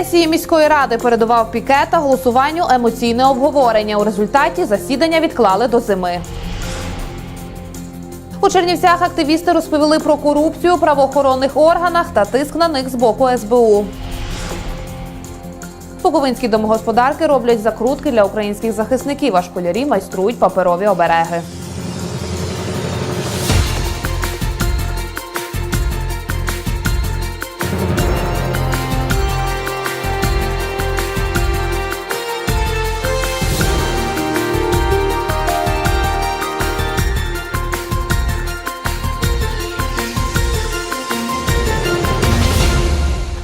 Сесії міської ради передував пікет та голосуванню емоційне обговорення. У результаті засідання відклали до зими. У Чернівцях активісти розповіли про корупцію у правоохоронних органах та тиск на них з боку СБУ. Буковинські домогосподарки роблять закрутки для українських захисників, а школярі майструють паперові обереги.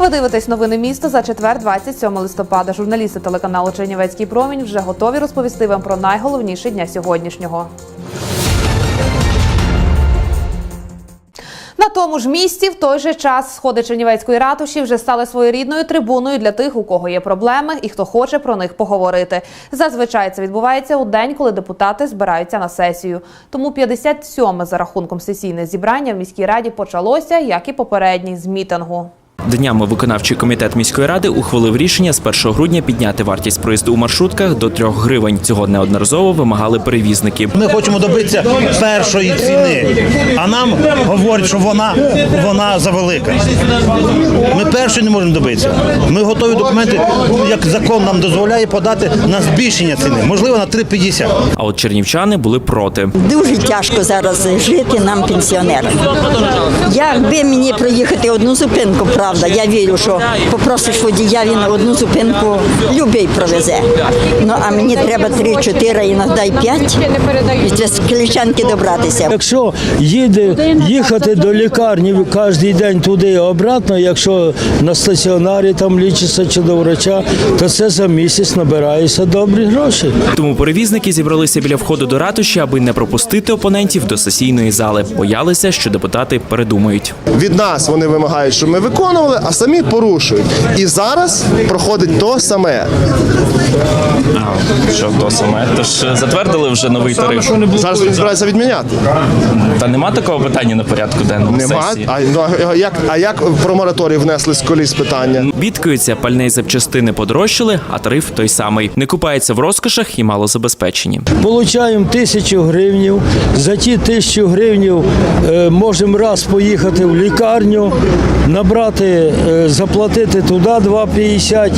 Ви новини міста за четвер, 27 листопада. Журналісти телеканалу Чернівецький промінь вже готові розповісти вам про найголовніші дня сьогоднішнього. На тому ж місці в той же час сходи Чернівецької ратуші вже стали своєрідною трибуною для тих, у кого є проблеми і хто хоче про них поговорити. Зазвичай це відбувається у день, коли депутати збираються на сесію. Тому 57-ме за рахунком сесійне зібрання в міській раді почалося, як і попередній з мітингу. Днями виконавчий комітет міської ради ухвалив рішення з 1 грудня підняти вартість проїзду у маршрутках до 3 гривень. Цього неодноразово вимагали перевізники. Ми хочемо добитися першої ціни, а нам говорять, що вона, вона завелика. Ми першої не можемо добитися. Ми готові документи, як закон нам дозволяє подати на збільшення ціни, можливо, на 3,50. А от чернівчани були проти. Дуже тяжко зараз жити нам, пенсіонерам. Якби мені проїхати одну зупинку, правда, я вірю, що попросиш водія, він одну зупинку любий провезе. Ну а мені треба 3-4, іноді й 5 від Склічанки добратися. Якщо їде їхати до лікарні кожен день туди і обратно, якщо на стаціонарі там лічиться чи до врача, то це за місяць набирається добрі гроші. Тому перевізники зібралися біля входу до ратуші, аби не пропустити опонентів до сесійної зали. Боялися, що депутати передумають. Від нас вони вимагають, щоб ми виконували, а самі порушують. І зараз проходить то саме. Що то саме? Тож е, затвердили вже новий тариф. Зараз вони збираються відміняти. Та нема такого питання на порядку денному Нема. сесії. А, ну, а як, а як про мораторій внесли з коліс питання? Бідкаються, пальне запчастини подорожчали, а тариф той самий. Не купаються в розкошах і малозабезпечені. Получаємо тисячу гривнів. За ті тисячу гривнів е, можемо раз поїхати в лікарню, набрати, е, заплатити туди 2,50,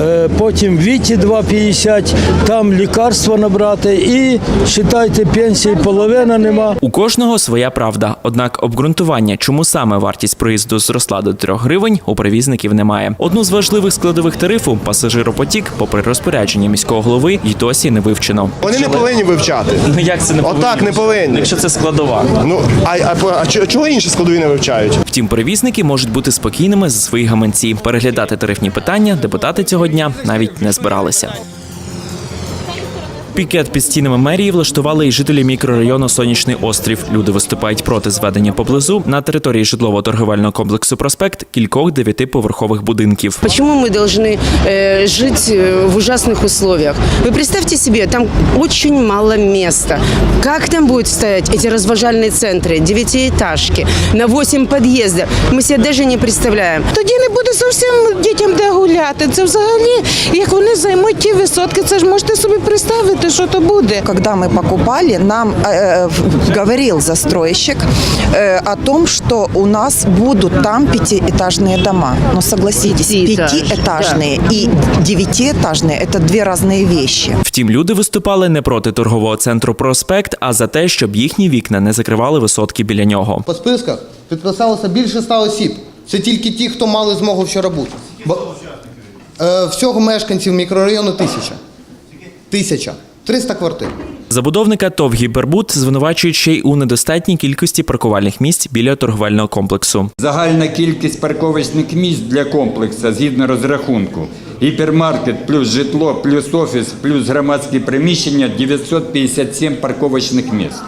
е, потім віті 2,50, там лікарства набрати і вважайте, пенсії половина нема. У кожного своя правда. Однак обґрунтування, чому саме вартість проїзду зросла до 3 гривень, у перевізників немає. Одну з важливих складових тарифу пасажиропотік, попри розпорядження міського голови, й досі не вивчено. Вони не повинні вивчати. Ну як це не Отак не повинні. Якщо це складова. Ну а, а, а чого- інші складові не вивчають? Втім, перевізники можуть бути спокійними за свої гаманці. Переглядати тарифні питання депутати цього дня навіть не збиралися. Пікет під стінами мерії влаштували і жителі мікрорайону Сонячний острів. Люди виступають проти зведення поблизу на території житлово-торговельного комплексу Проспект кількох дев'ятиповерхових будинків. Почему мы должны э, жить э, в ужасных условиях? Вы представьте себе, там очень мало места. Как там будут стоять эти разважальные центры, девятиэтажки, на 8 подъездов? Мы себе даже не представляем. Тоді не буде зовсім дітям де гуляти. Це взагалі, як вони займуть ті висотки, це ж можете собі представити, що то буде. Когда мы покупали, нам э, в- говорил застройщик э, о том, что у нас будут там пятиэтажные дома. Но согласитесь, Пятиэтаж, пятиэтажные и девятиэтажные – это две разные вещи. Втім, люди виступали не проти торгового центру Проспект, а за те, щоб їхні вікна не закривали висотки біля нього. По списках підписалося більше ста осіб. Це тільки ті, хто мали змогу вчора бути. Бо, е, всього мешканців мікрорайону тисяча. Тисяча. 300 квартир. Забудовника ТОВ «Гіпербуд» звинувачують ще й у недостатній кількості паркувальних місць біля торговельного комплексу. Загальна кількість парковочних місць для комплексу згідно розрахунку. Гіпермаркет плюс житло, плюс офіс, плюс громадські приміщення 957 парковочних місць.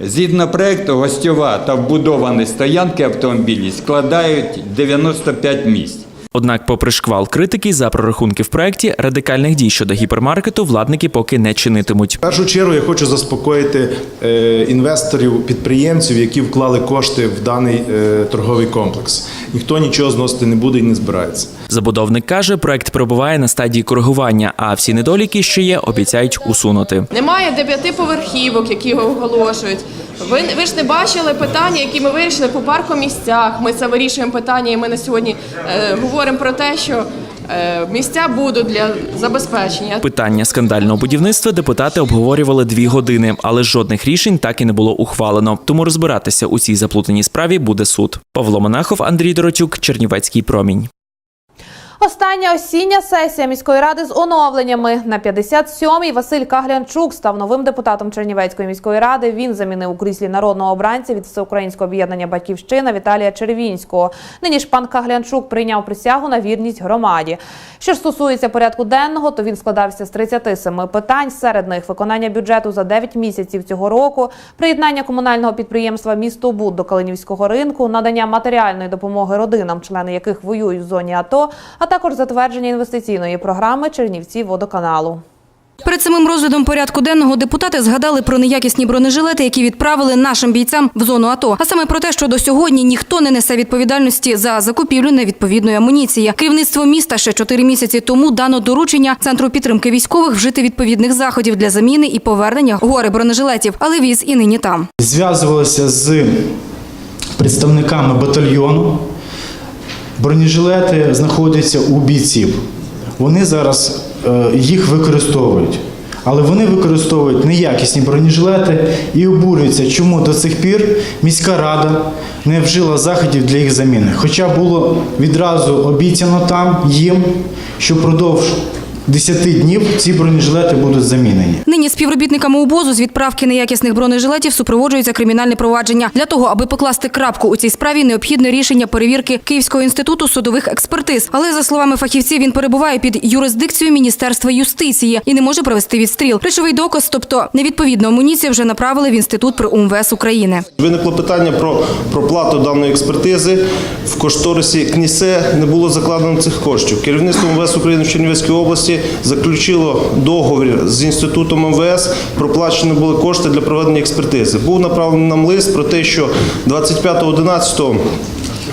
Згідно проекту, гостьова та вбудовані стоянки автомобілів складають 95 місць. Однак, попри шквал критики за прорахунки в проєкті, радикальних дій щодо гіпермаркету владники поки не чинитимуть. В першу чергу я хочу заспокоїти е, інвесторів, підприємців, які вклали кошти в даний е, торговий комплекс. Ніхто нічого зносити не буде і не збирається. Забудовник каже, проект перебуває на стадії коригування, а всі недоліки, що є, обіцяють усунути. Немає дев'ятиповерхівок, які оголошують. Ви, ви ж не бачили питання, які ми вирішили по паркомісцях. Ми це вирішуємо питання, і ми на сьогодні е, говоримо про те, що е, місця будуть для забезпечення. Питання скандального будівництва депутати обговорювали дві години, але жодних рішень так і не було ухвалено. Тому розбиратися у цій заплутаній справі буде суд. Павло Монахов, Андрій Доротюк, Чернівецький промінь. Остання осіння сесія міської ради з оновленнями на 57-й Василь Каглянчук став новим депутатом Чернівецької міської ради. Він замінив у кріслі народного обранця від Всеукраїнського об'єднання Батьківщина Віталія Червінського. Нині ж пан Каглянчук прийняв присягу на вірність громаді. Що ж стосується порядку денного, то він складався з 37 питань. Серед них виконання бюджету за 9 місяців цього року, приєднання комунального підприємства «Містобуд» до Калинівського ринку, надання матеріальної допомоги родинам, члени яких воюють в зоні АТО, а також затвердження інвестиційної програми Чернівці водоканалу. Перед самим розглядом порядку денного депутати згадали про неякісні бронежилети, які відправили нашим бійцям в зону АТО. А саме про те, що до сьогодні ніхто не несе відповідальності за закупівлю невідповідної амуніції. Керівництво міста ще чотири місяці тому дано доручення центру підтримки військових вжити відповідних заходів для заміни і повернення гори бронежилетів, але віз і нині там. Зв'язувалися з представниками батальйону. Бронежилети знаходяться у бійців. Вони зараз е, їх використовують. Але вони використовують неякісні бронежилети і обурюються, чому до цих пір міська рада не вжила заходів для їх заміни. Хоча було відразу обіцяно там їм, що впродовж 10 днів ці бронежилети будуть замінені. Нині співробітниками УБОЗу з відправки неякісних бронежилетів супроводжується кримінальне провадження. Для того, аби покласти крапку у цій справі, необхідне рішення перевірки Київського інституту судових експертиз. Але за словами фахівців, він перебуває під юрисдикцією Міністерства юстиції і не може провести відстріл. Речовий доказ, тобто невідповідну амуніцію, вже направили в інститут при УМВС України. Виникло питання про проплату даної експертизи. В кошторисі КНІСЕ не було закладено цих коштів. Керівництво МВС України в Чернівецькій області заключило договір з інститутом МВС. Проплачені були кошти для проведення експертизи. Був направлений нам лист про те, що 25.11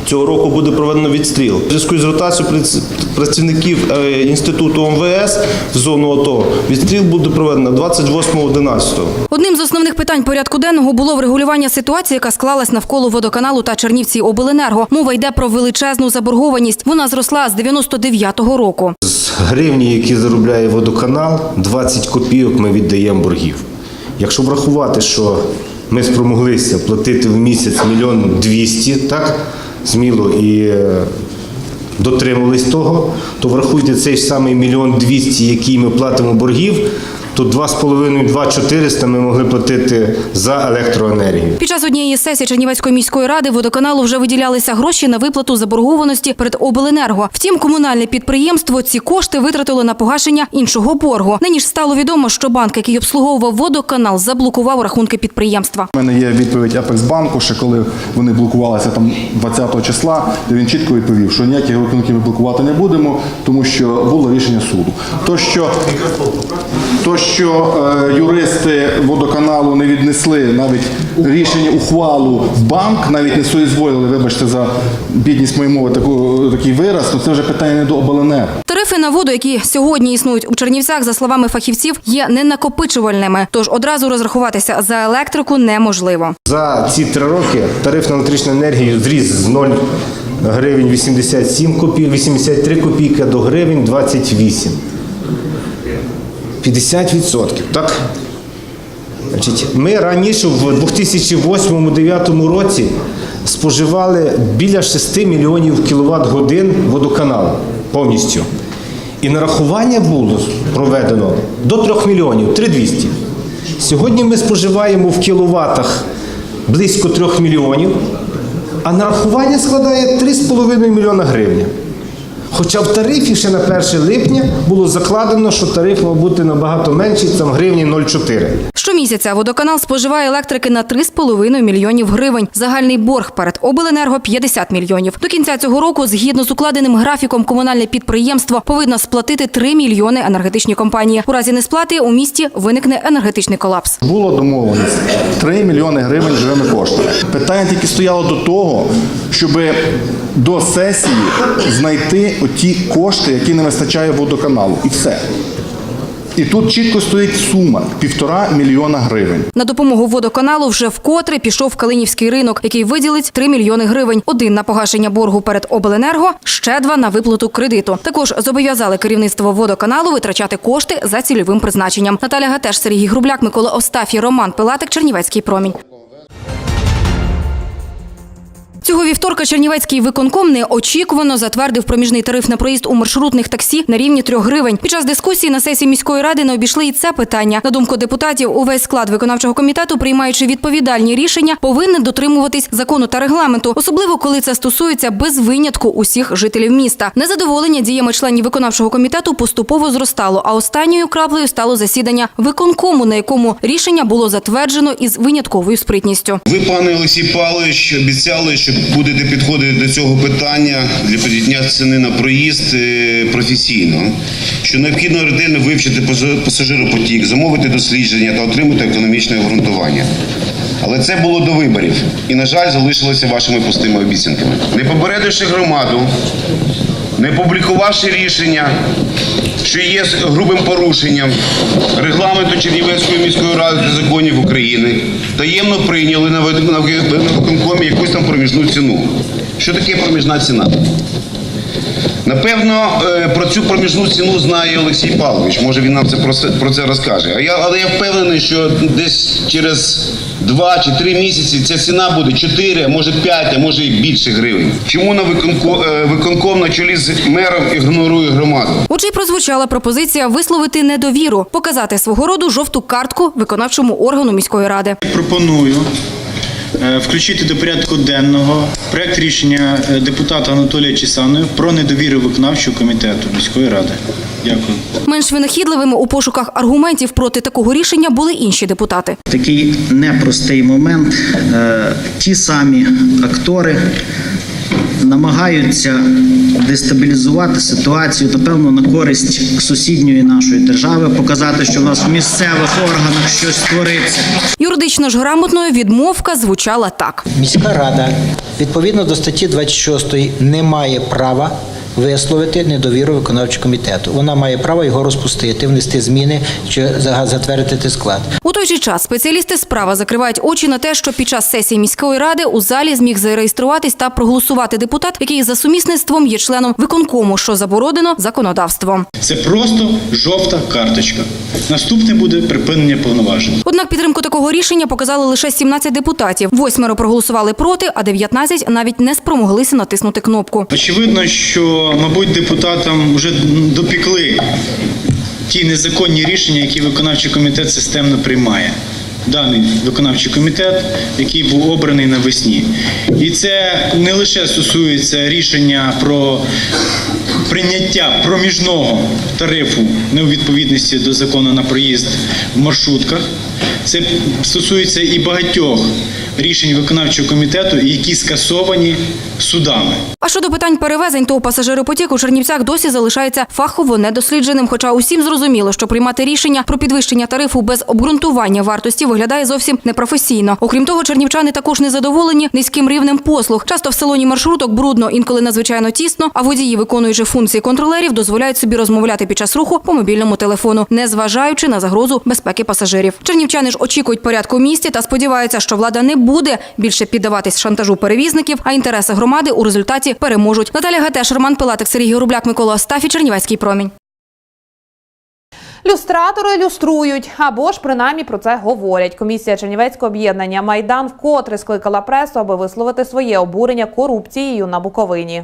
Цього року буде проведено відстріл. У зв'язку з ротацією прац- працівників е, інституту МВС в зону АТО відстріл буде проведено 28.11. Одним з основних питань порядку денного було врегулювання ситуації, яка склалась навколо водоканалу та Чернівці обленерго. Мова йде про величезну заборгованість. Вона зросла з 99-го року. З гривні, які заробляє водоканал, 20 копійок ми віддаємо боргів. Якщо врахувати, що ми спромоглися платити в місяць мільйон двісті, так, зміло і дотримались того, то врахуйте цей самий мільйон двісті, який ми платимо боргів, то 2,5-2,400 ми могли платити за електроенергію. Під час однієї сесії Чернівецької міської ради водоканалу вже виділялися гроші на виплату заборгованості перед обленерго. Втім, комунальне підприємство ці кошти витратило на погашення іншого боргу. Нині ж стало відомо, що банк, який обслуговував водоканал, заблокував рахунки підприємства. У мене є відповідь Апексбанку, ще коли вони блокувалися там 20 числа, де він чітко відповів, що ніяких рахунків ми блокувати не будемо, тому що було рішення суду. То, що, то, що е, юристи водоканалу не віднесли навіть рішення ухвалу в банк, навіть не соізволили, вибачте за бідність моєї мови, таку, такий вираз, то це вже питання не до обленерго. Тарифи на воду, які сьогодні існують у Чернівцях, за словами фахівців, є ненакопичувальними. Тож одразу розрахуватися за електрику неможливо. За ці три роки тариф на електричну енергію зріс з 0 гривень 87 копійок, 83 копійки до гривень 28. 50%, так? Значить, ми раніше в 2008-2009 році споживали біля 6 мільйонів кіловат годин водоканалу повністю. І нарахування було проведено до 3 мільйонів 3200. Сьогодні ми споживаємо в кіловатах близько 3 мільйонів, а нарахування складає 3,5 мільйона гривень. Хоча в тарифі ще на 1 липня було закладено, що тариф мав бути набагато менший, там гривні 0,4. Щомісяця водоканал споживає електрики на 3,5 мільйонів гривень. Загальний борг перед обленерго 50 мільйонів. До кінця цього року, згідно з укладеним графіком, комунальне підприємство повинно сплатити 3 мільйони енергетичній компанії. У разі несплати у місті виникне енергетичний колапс. Було домовленість 3 мільйони гривень живими коштами. Питання тільки стояло до того, щоб до сесії знайти оті кошти, які не вистачає водоканалу. І все. І тут чітко стоїть сума півтора мільйона гривень. На допомогу водоканалу вже вкотре пішов Калинівський ринок, який виділить 3 мільйони гривень. Один на погашення боргу перед обленерго, ще два на виплату кредиту. Також зобов'язали керівництво водоканалу витрачати кошти за цільовим призначенням. Наталя Гатеш, Сергій Грубляк, Микола Остафій, Роман Пилатик, Чернівецький промінь. Цього вівторка Чернівецький виконком неочікувано затвердив проміжний тариф на проїзд у маршрутних таксі на рівні 3 гривень. Під час дискусії на сесії міської ради не обійшли і це питання. На думку депутатів, увесь склад виконавчого комітету, приймаючи відповідальні рішення, повинен дотримуватись закону та регламенту, особливо коли це стосується без винятку усіх жителів міста. Незадоволення діями членів виконавчого комітету поступово зростало. А останньою краплею стало засідання виконкому, на якому рішення було затверджено із винятковою спритністю. Ви, пане Олексій Павлович, обіцяли, що будете підходити до цього питання для підняття ціни на проїзд е, професійно, що необхідно ретельно вивчити пасажиропотік, замовити дослідження та отримати економічне обґрунтування. Але це було до виборів і, на жаль, залишилося вашими пустими обіцянками. Не попередивши громаду, не публікувавши рішення, що є грубим порушенням регламенту Чернівецької міської ради та законів України, таємно прийняли на виконкомі якусь там проміжну ціну. Що таке проміжна ціна? Напевно, е, про цю проміжну ціну знає Олексій Павлович. Може він нам це про це, про це розкаже. А я, але я впевнений, що десь через два чи три місяці ця ціна буде 4, а може 5, а може і більше гривень. Чому на виконко, е, виконком на чолі з мером ігнорує громаду? Отже, й прозвучала пропозиція висловити недовіру, показати свого роду жовту картку виконавчому органу міської ради. Пропоную включити до порядку денного проект рішення е, депутата Анатолія Чісаною про недовіру виконавчого комітету міської ради. Дякую. Менш винахідливими у пошуках аргументів проти такого рішення були інші депутати. такий непростий момент. Е, Ті самі актори намагаються дестабілізувати ситуацію, напевно, на користь сусідньої нашої держави, показати, що в нас в місцевих органах щось твориться. Юридично ж грамотною відмовка звучала так. Міська рада відповідно до статті 26 не має права висловити недовіру виконавчого комітету. Вона має право його розпустити, внести зміни чи за- затвердити склад. У той же час спеціалісти справа закривають очі на те, що під час сесії міської ради у залі зміг зареєструватись та проголосувати депутат, який за сумісництвом є членом виконкому, що заборонено законодавством. Це просто жовта карточка. Наступне буде припинення повноважень. Однак підтримку такого рішення показали лише 17 депутатів. Восьмеро проголосували проти, а 19 навіть не спромоглися натиснути кнопку. Очевидно, що, мабуть, депутатам вже допікли ті незаконні рішення, які виконавчий комітет системно приймає. Даний виконавчий комітет, який був обраний навесні. І це не лише стосується рішення про прийняття проміжного тарифу не у відповідності до закону на проїзд в маршрутках. Це стосується і багатьох рішень виконавчого комітету, які скасовані судами. А щодо питань перевезень, то пасажиропотік у Чернівцях досі залишається фахово недослідженим. Хоча усім зрозуміло, що приймати рішення про підвищення тарифу без обґрунтування вартості виглядає зовсім непрофесійно. Окрім того, чернівчани також незадоволені низьким рівнем послуг. Часто в салоні маршруток брудно, інколи надзвичайно тісно. А водії, виконуючи функції контролерів, дозволяють собі розмовляти під час руху по мобільному телефону, не зважаючи на загрозу безпеки пасажирів. Чернівчани ж очікують порядку в місті та сподіваються, що влада не буде більше піддаватись шантажу перевізників, а інтереси громади у результаті переможуть. Наталя Гатеш, Роман Пилатик, Сергій Рубляк, Микола Остафі, Чернівецький промінь. Люстратори люструють або ж принаймні про це говорять. Комісія Чернівецького об'єднання Майдан вкотре скликала пресу, аби висловити своє обурення корупцією на Буковині.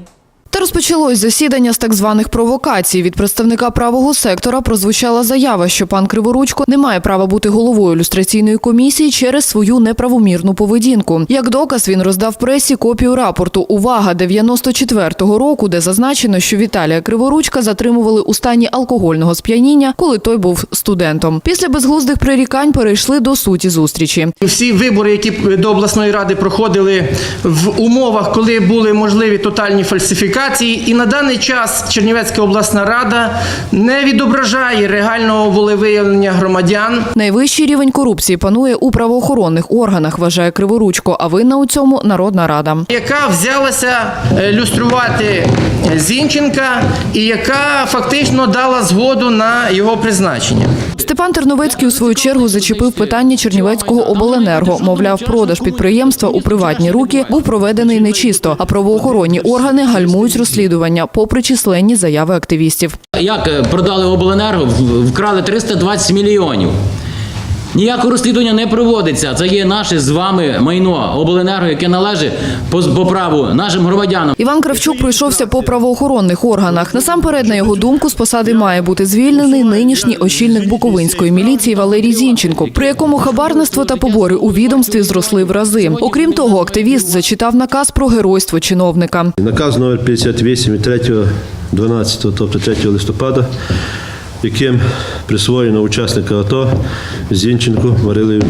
Розпочалось засідання з так званих провокацій. Від представника правого сектора прозвучала заява, що пан Криворучко не має права бути головою люстраційної комісії через свою неправомірну поведінку. Як доказ він роздав пресі копію рапорту Увага 94-го року, де зазначено, що Віталія Криворучка затримували у стані алкогольного сп'яніння, коли той був студентом. Після безглуздих прирікань перейшли до суті зустрічі. Всі вибори, які до обласної ради проходили в умовах, коли були можливі тотальні фальсифікації, і на даний час Чернівецька обласна рада не відображає реального волевиявлення громадян. Найвищий рівень корупції панує у правоохоронних органах, вважає Криворучко, а винна у цьому Народна Рада. яка взялася е, люструвати Зінченка і яка фактично дала згоду на його призначення. Степан Терновецький у свою чергу зачепив питання Чернівецького обленерго. Мовляв, продаж підприємства у приватні руки був проведений нечисто, а правоохоронні органи гальмують розслідування, попри численні заяви активістів. Як е, продали обленерго, вкрали 320 мільйонів. Ніякого розслідування не проводиться. Це є наше з вами майно обленерго, яке належить по, по праву нашим громадянам. Іван Кравчук пройшовся по правоохоронних органах. Насамперед, на його думку, з посади має бути звільнений нинішній очільник Буковинської міліції Валерій Зінченко, при якому хабарництво та побори у відомстві зросли в рази. Окрім того, активіст зачитав наказ про геройство чиновника. Наказ номер 58 від 3, 12, тобто 3 листопада, яким присвоєно учасника АТО Зінченку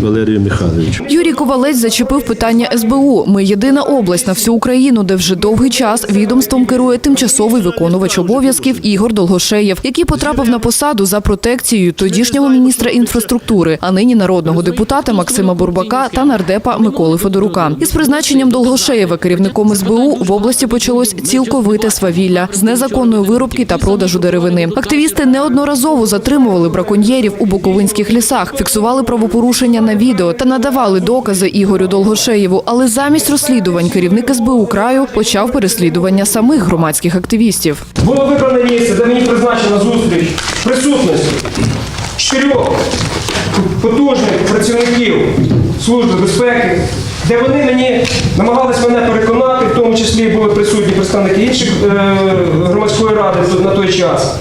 Валерію, Михайловичу. Юрій Ковалець зачепив питання СБУ. Ми єдина область на всю Україну, де вже довгий час відомством керує тимчасовий виконувач обов'язків Ігор Долгошеєв, який потрапив на посаду за протекцією тодішнього міністра інфраструктури, а нині народного депутата Максима Бурбака та нардепа Миколи Федорука. Із призначенням Долгошеєва керівником СБУ в області почалось цілковите свавілля з незаконної вирубки та продажу деревини. Активісти неодноразово затримували браконьєрів у буковинських лісах, фіксували правопорушення на відео та надавали докази Ігорю Долгошеєву. Але замість розслідувань керівник СБУ краю почав переслідування самих громадських активістів. Було вибране місце, де мені призначена зустріч присутності чотирьох потужних працівників Служби безпеки, де вони мені намагались мене переконати, в тому числі були присутні представники інших е, громадської ради на той час.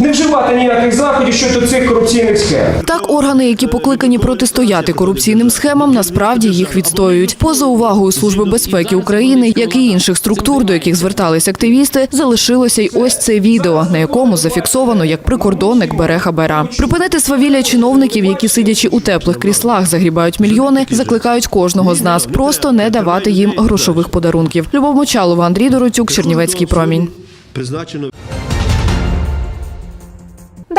Не вживати ніяких заходів щодо цих корупційних схем. Так, органи, які покликані протистояти корупційним схемам, насправді їх відстоюють. Поза увагою Служби безпеки України, як і інших структур, до яких звертались активісти, залишилося й ось це відео, на якому зафіксовано, як прикордонник бере хабара. Припинити свавілля чиновників, які сидячи у теплих кріслах, загрібають мільйони, закликають кожного з нас просто не давати їм грошових подарунків. Любов Мочалова, Андрій Дороцюк, Чернівецький промінь. Призначено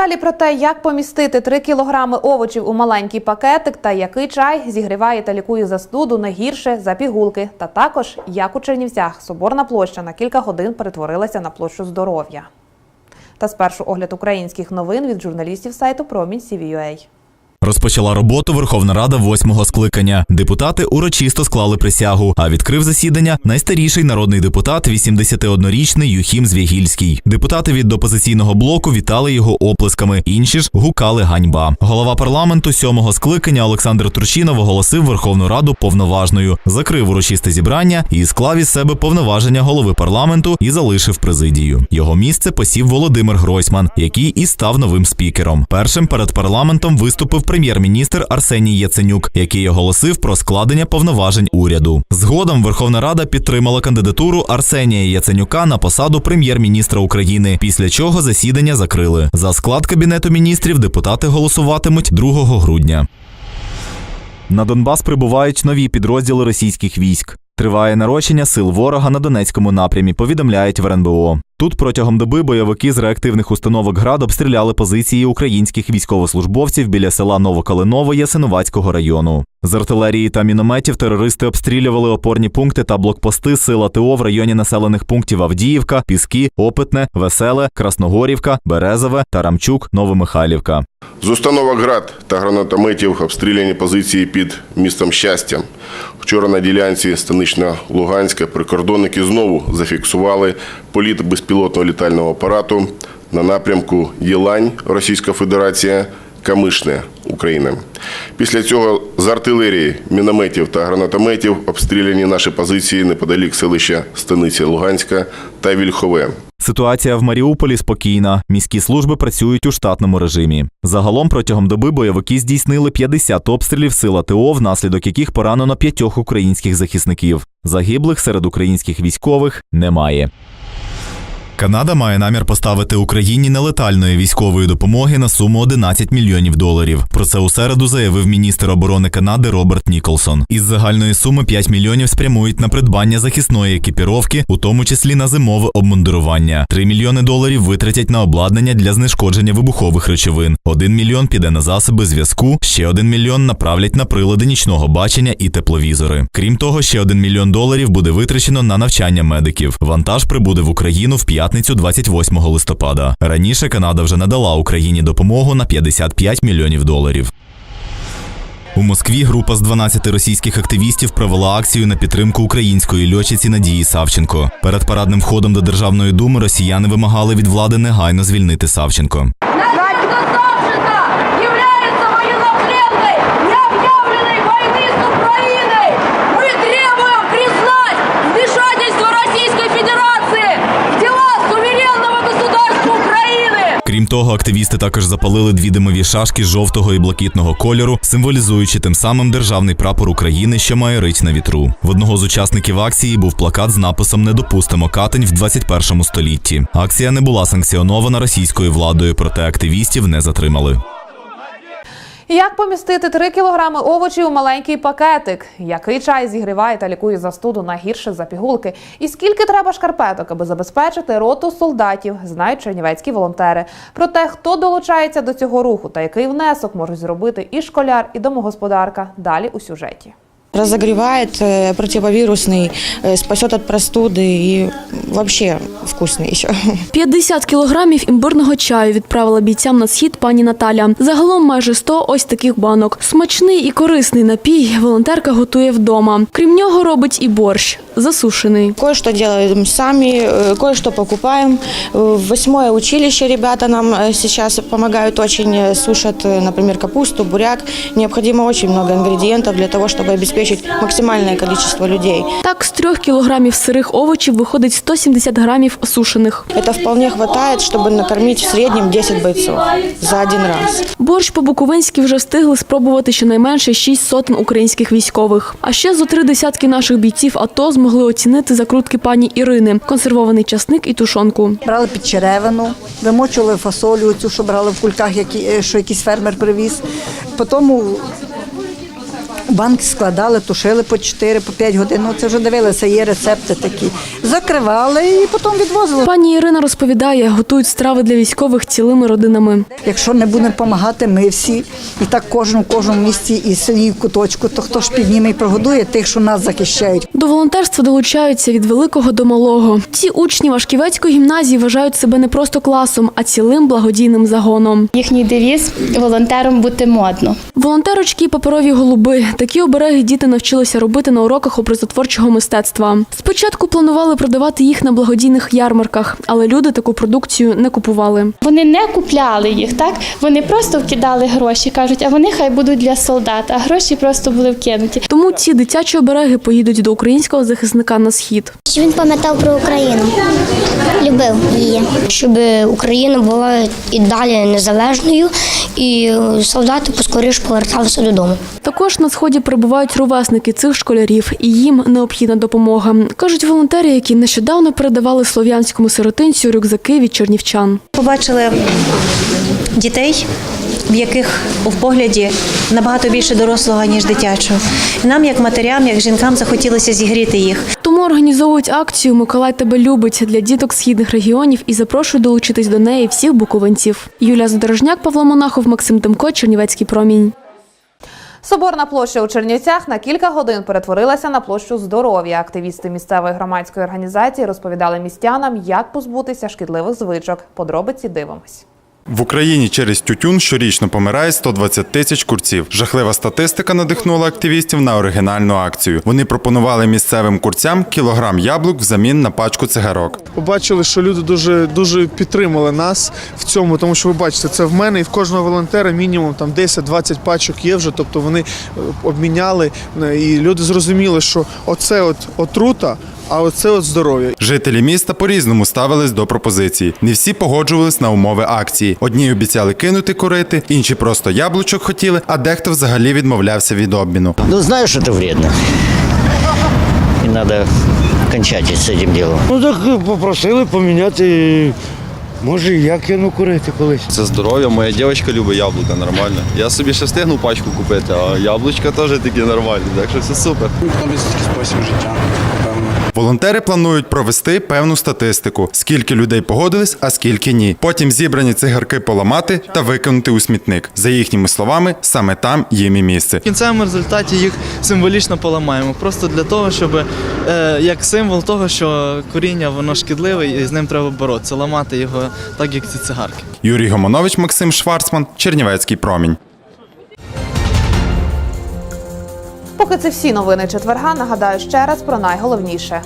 Далі про те, як помістити 3 кілограми овочів у маленький пакетик та який чай зігріває та лікує застуду не гірше за пігулки. Та також як у Чернівцях соборна площа на кілька годин перетворилася на площу здоров'я. Та спершу огляд українських новин від журналістів сайту Промінь CVUA. Розпочала роботу Верховна Рада восьмого скликання. Депутати урочисто склали присягу, а відкрив засідання найстаріший народний депутат, 81-річний Юхім Звягільський. Депутати від опозиційного блоку вітали його оплесками. Інші ж гукали ганьба. Голова парламенту сьомого скликання Олександр Турчинов оголосив Верховну Раду повноважною, закрив урочисте зібрання і склав із себе повноваження голови парламенту і залишив президію. Його місце посів Володимир Гройсман, який і став новим спікером. Першим перед парламентом виступив прем'єр-міністр Арсеній Яценюк, який оголосив про складення повноважень уряду. Згодом Верховна Рада підтримала кандидатуру Арсенія Яценюка на посаду прем'єр-міністра України. Після чого засідання закрили. За склад кабінету міністрів депутати голосуватимуть 2 грудня. На Донбас прибувають нові підрозділи російських військ. Триває нарощення сил ворога на Донецькому напрямі, повідомляють в РНБО. Тут протягом доби бойовики з реактивних установок ГРАД обстріляли позиції українських військовослужбовців біля села Новокалиново Ясинувацького району. З артилерії та мінометів терористи обстрілювали опорні пункти та блокпости сил АТО в районі населених пунктів Авдіївка, Піски, Опитне, Веселе, Красногорівка, Березове, Тарамчук, Новомихайлівка. З установок град та гранатометів обстріляні позиції під містом Щастя. Вчора на ділянці Станично-Луганська прикордонники знову зафіксували політ безпілотного літального апарату на напрямку Єлань, Російська Федерація Камишне України. Після цього з артилерії, мінометів та гранатометів обстріляні наші позиції неподалік селища Станиця Луганська та Вільхове. Ситуація в Маріуполі спокійна. Міські служби працюють у штатному режимі. Загалом протягом доби бойовики здійснили 50 обстрілів сил АТО, внаслідок яких поранено п'ятьох українських захисників. Загиблих серед українських військових немає. Канада має намір поставити Україні нелетальної військової допомоги на суму 11 мільйонів доларів. Про це у середу заявив міністр оборони Канади Роберт Ніколсон. Із загальної суми 5 мільйонів спрямують на придбання захисної екіпіровки, у тому числі на зимове обмундирування. 3 мільйони доларів витратять на обладнання для знешкодження вибухових речовин. 1 мільйон піде на засоби зв'язку, ще 1 мільйон направлять на прилади нічного бачення і тепловізори. Крім того, ще 1 мільйон доларів буде витрачено на навчання медиків. Вантаж прибуде в Україну в п'ятницю 28 листопада. Раніше Канада вже надала Україні допомогу на 55 мільйонів доларів. У Москві група з 12 російських активістів провела акцію на підтримку української льотчиці Надії Савченко. Перед парадним входом до Державної думи росіяни вимагали від влади негайно звільнити Савченко. Того, активісти також запалили дві димові шашки жовтого і блакитного кольору, символізуючи тим самим державний прапор України, що має рить на вітру. В одного з учасників акції був плакат з написом Не допустимо катень в 21 столітті. Акція не була санкціонована російською владою, проте активістів не затримали. Як помістити 3 кілограми овочів у маленький пакетик? Який чай зігріває та лікує застуду найгірше за пігулки? І скільки треба шкарпеток, аби забезпечити роту солдатів, знають чернівецькі волонтери. Про те, хто долучається до цього руху та який внесок можуть зробити і школяр, і домогосподарка. Далі у сюжеті. Разогревает, э, противовирусный, э, спасет от простуды и вообще вкусный еще. 50 кілограмів імбирного чаю відправила бійцям на схід пані Наталя. Загалом майже 100 ось таких банок. Смачний і корисний напій волонтерка готує вдома. Крім нього робить і борщ засушений. Кое-что делаем сами, э, кое-что покупаем. Э, В восьмое училище ребята нам э, сейчас помогают очень, э, сушат, э, например, капусту, буряк. Необходимо очень много ингредиентов для того, чтобы обеспечить максимальное количество людей. Так, з трьох кілограмів сирих овочів виходить 170 грамів сушених. Это вполне хватает, чтобы накормить в среднем 10 бойцов за один раз. Борщ по-буковинськи вже встигли спробувати щонайменше 6 сотень українських військових. А ще зо три десятки наших бійців АТО змогли оцінити закрутки пані Ірини, консервований часник і тушонку. Брали під черевину, вимочували фасолю, цю, що брали в кульках, які, е, що якийсь фермер привіз. Потім у банки складали, тушили по 4, по 5 годин. Ну, це вже дивилися, є рецепти такі. Закривали і потім відвозили. Пані Ірина розповідає, готують страви для військових цілими родинами. Якщо не будемо допомагати, ми всі, і так кожен в кожному місці, і селі, і в куточку, то хто ж підніме і прогодує тих, що нас захищають. До волонтерства долучаються від великого до малого. Ці учні Вашківецької гімназії вважають себе не просто класом, а цілим благодійним загоном. Їхній девіз волонтером бути модно. Волонтерочки і паперові голуби. Такі обереги діти навчилися робити на уроках образотворчого мистецтва. Спочатку планували продавати їх на благодійних ярмарках, але люди таку продукцію не купували. Вони не купляли їх, так вони просто вкидали гроші. кажуть, а вони хай будуть для солдат, а гроші просто були вкинуті. Тому ці дитячі обереги поїдуть до українського захисника на схід. Щоб він пам'ятав про Україну, любив її. Щоб Україна була і далі незалежною, і солдати поскоріше поверталися додому. Також на сході перебувають ровесники цих школярів, і їм необхідна допомога. кажуть волонтери, які нещодавно передавали слов'янському сиротинцю рюкзаки від чернівчан. Побачили дітей, в яких у погляді набагато більше дорослого, ніж дитячого. Нам, як матерям, як жінкам, захотілося зігріти їх. Тому організовують акцію Миколай тебе любить для діток східних регіонів і запрошують долучитись до неї всіх буковинців. Юлія Задорожняк, Павло Монахов, Максим Демко, Чернівецький промінь. Соборна площа у Чернівцях на кілька годин перетворилася на площу здоров'я. Активісти місцевої громадської організації розповідали містянам, як позбутися шкідливих звичок. Подробиці дивимось. В Україні через тютюн щорічно помирає 120 тисяч курців. Жахлива статистика надихнула активістів на оригінальну акцію. Вони пропонували місцевим курцям кілограм яблук взамін на пачку цигарок. Побачили, що люди дуже дуже підтримали нас в цьому, тому що ви бачите, це в мене і в кожного волонтера мінімум там 10-20 пачок є вже. Тобто вони е, обміняли е, і люди зрозуміли, що оце от отрута, а оце от здоров'я. Жителі міста по-різному ставились до пропозиції. Не всі погоджувались на умови акції. Одні обіцяли кинути курити, інші просто яблучок хотіли, а дехто взагалі відмовлявся від обміну. Ну, знаю, что это вредно. И надо кончать с этим делом. Ну так попросили поміняти. Може, і я кину курити колись. Це здоров'я, моя дівчинка любить яблука нормально. Я собі ще встигну пачку купити, а яблучка теж такі нормальні, так що все супер. спосіб життя. Волонтери планують провести певну статистику, скільки людей погодились, а скільки ні. Потім зібрані цигарки поламати та викинути у смітник. За їхніми словами, саме там їм і місце. В кінцевому результаті їх символічно поламаємо. Просто для того, щоб е, як символ того, що коріння воно шкідливе і з ним треба боротися, ламати його так, як ці цигарки. Юрій Гомонович, Максим Шварцман, Чернівецький промінь. Поки це всі новини четверга, нагадаю ще раз про найголовніше.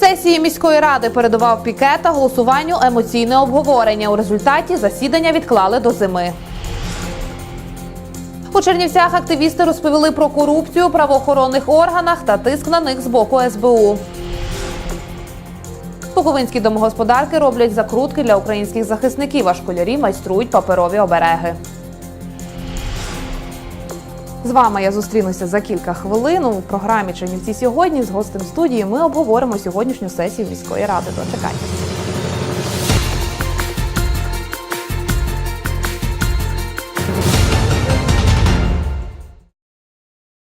Сесії міської ради передував пікет та голосуванню емоційне обговорення. У результаті засідання відклали до зими. У Чернівцях активісти розповіли про корупцію у правоохоронних органах та тиск на них з боку СБУ. Буковинські домогосподарки роблять закрутки для українських захисників, а школярі майструють паперові обереги. З вами я зустрінуся за кілька хвилин у програмі Чернівці сьогодні з гостем студії. Ми обговоримо сьогоднішню сесію міської ради. Дочекайтеся.